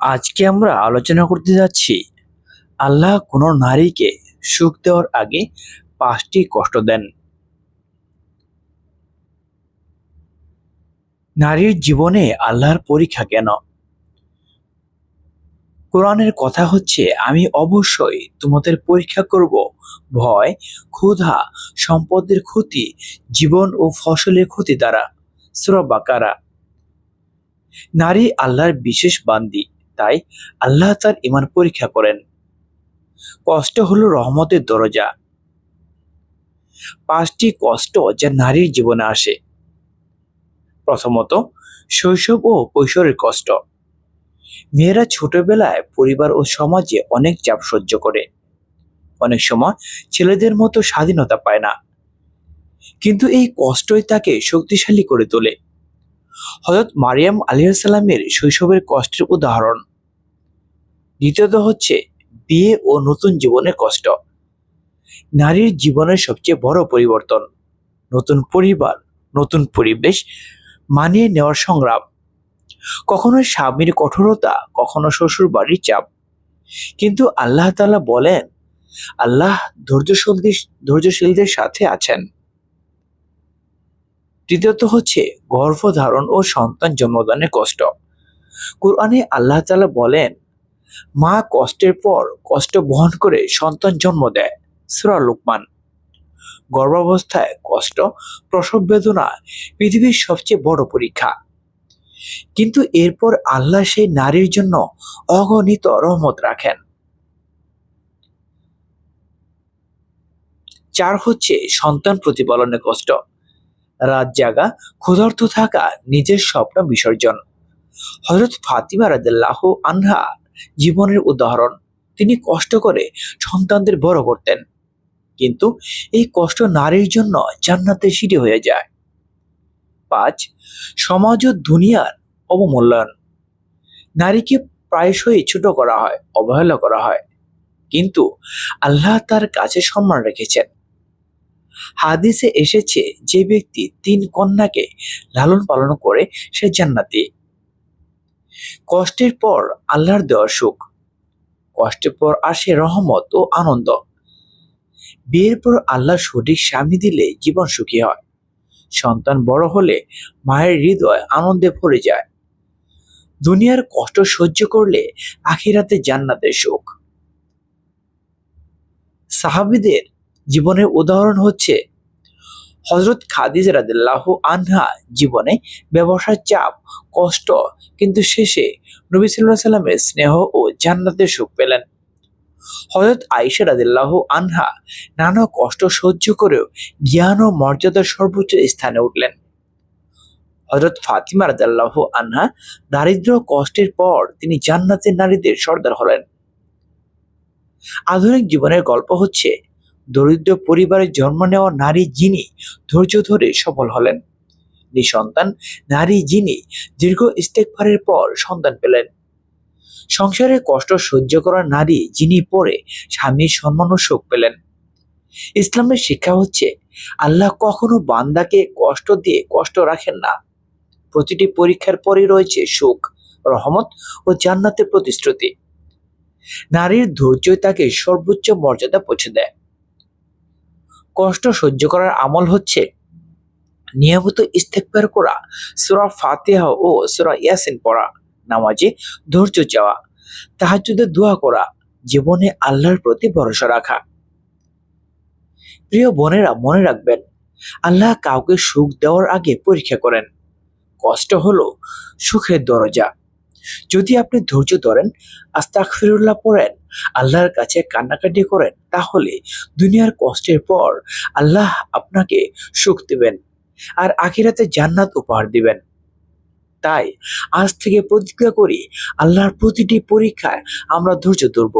আজকে আমরা আলোচনা করতে যাচ্ছি, আল্লাহ কোনো নারীকে সুখ দেওয়ার আগে পাঁচটি কষ্ট দেন। নারীর জীবনে আল্লাহর পরীক্ষা কেন? কোরআনের কথা হচ্ছে, আমি অবশ্যই তোমাদের পরীক্ষা করব ভয়, ক্ষুধা, সম্পদের ক্ষতি, জীবন ও ফসলের ক্ষতি দ্বারা। সুরা বাকারা। নারী আল্লাহর বিশেষ বান্দি। তাই আল্লাহ তার ইমান পরীক্ষা করেন। কষ্ট হলো রহমতের দরজা। পাঁচটি কষ্ট যা নারীর জীবনে আসে। প্রথমত, শৈশব ও কৈশোরের কষ্ট। মেয়েরা ছোটবেলায় পরিবার ও সমাজে অনেক চাপ সহ্য করে। অনেক সময় ছেলেদের মতো স্বাধীনতা পায় না। কিন্তু এই কষ্টই তাকে শক্তিশালী করে তোলে। হজরত মারিয়াম আলিয়াসাল্লামের শৈশবের কষ্টের উদাহরণ। দ্বিতীয়ত হচ্ছে বিয়ে ও নতুন জীবনের কষ্ট। নারীর জীবনের সবচেয়ে বড় পরিবর্তন। নতুন পরিবার, নতুন পরিবেশ মানিয়ে নেওয়ার সংগ্রাম। কখনো স্বামীর কঠোরতা, কখনো শ্বশুর বাড়ির চাপ। কিন্তু আল্লাহ তালা বলেন, আল্লাহ ধৈর্যশীলদের ধৈর্যশীলদের সাথে আছেন। তৃতীয়ত হচ্ছে গর্ভধারণ ও সন্তান জন্মদানের কষ্ট। কোরআনে আল্লাহ তালা বলেন মা কষ্টের পর কষ্ট বহন করে সন্তান জন্ম দেয়, সূরা লোকমান। গর্ভাবস্থায় কষ্ট, প্রসব বেদনা পৃথিবীর সবচেয়ে বড় পরীক্ষা। কিন্তু এরপর আল্লাহ সেই নারীর জন্য অগণিত রহমত রাখেন। চার হচ্ছে সন্তান প্রতিপালনের কষ্ট। রাত জাগা, ক্ষুধার্ত থাকা নিজের স্বপ্ন বিসর্জন। হজরত ফাতিমা রাদিল্লাহ আনহা জীবনের উদাহরণ। তিনি কষ্ট করে সন্তানদের বড় করতেন। কিন্তু এই কষ্ট নারীর জন্য জান্নাতের সিঁড়ি হয়ে যায়। পাঁচ, সমাজ ও দুনিয়ার অবমূল্যায়ন। নারীকে প্রায়শই ছোট করা হয়, অবহেলা করা হয়। কিন্তু আল্লাহ তার কাছে সম্মান রেখেছেন। হাদিসে এসেছে যে ব্যক্তি তিন কন্যাকে লালন পালন করে সে জান্নাতি। কষ্টের পর আল্লাহর দেওয়া সুখ, কষ্টের পর আসে রহমত ও আনন্দ। বিয়ের পর আল্লাহ সঠিক স্বামী দিলে জীবন সুখী হয়। সন্তান বড় হলে মায়ের হৃদয় আনন্দে ভরে যায়। দুনিয়ার কষ্ট সহ্য করলে আখিরাতে জান্নাতের সুখ। সাহাবিদের জীবনের উদাহরণ হচ্ছে হজরত খাদিজ রাদিল্লাহ আনহা জীবনে ব্যবসার চাপ, কষ্ট, কিন্তু শেষে নবী সাল্লাহ সাল্লামের স্নেহ ও জান্নাতের সুখ পেলেন। হজরত আইসা রাদিল্লাহ আনহা নানা কষ্ট সহ্য করেও জ্ঞান ও মর্যাদার সর্বোচ্চ স্থানে উঠলেন। হজরত ফাতিমা রাদিল্লাহ আনহা দারিদ্র কষ্টের পর তিনি জান্নাতের নারীদের সর্দার হলেন। আধুনিক জীবনের গল্প হচ্ছে দরিদ্র পরিবারে জন্ম নেওয়া নারী যিনি, ধৈর্য ধরে সফল হলেন। নিঃসন্তান, নারী যিনি, দীর্ঘ ইস্তেকফারের পর সন্তান পেলেন। সংসারে কষ্ট সহ্য করা নারী যিনি পরে স্বামীর সম্মান ও সুখ পেলেন। ইসলামের শিক্ষা হচ্ছে, আল্লাহ কখনো বান্দাকে কষ্ট দিয়ে কষ্ট রাখেন না। প্রতিটি পরীক্ষার পরই রয়েছে সুখ, রহমত ও জান্নাতের প্রতিশ্রুতি। নারীর ধৈর্যই তাকে সর্বোচ্চ মর্যাদা পৌঁছে দেয়। কষ্ট সহ্য করার আমল হচ্ছে নিয়মিত ইস্তেকবার করা, সুরা ফাতিহা ও সুরা ইয়াসিন পড়া, নামাজে ধৈর্য চাওয়া তাহাজুদে দোয়া করা, জীবনে আল্লাহর প্রতি ভরসা রাখা। প্রিয় বোনেরা, মনে রাখবেন, আল্লাহ কাউকে সুখ দেওয়ার আগে পরীক্ষা করেন। কষ্ট হলো সুখের দরজা। যদি আপনি ধৈর্য ধরেন আস্তাক ফিরুল্লাহ পড়েন আল্লাহর কাছে কান্নাকাটি করেন, তাহলে দুনিয়ার কষ্টের পর আল্লাহ আপনাকে সুখ দেবেন আর আখিরাতে জান্নাত উপহার দিবেন। তাই আজ থেকে প্রতিজ্ঞা করি, আল্লাহর প্রতিটি পরীক্ষায় আমরা ধৈর্য ধরব।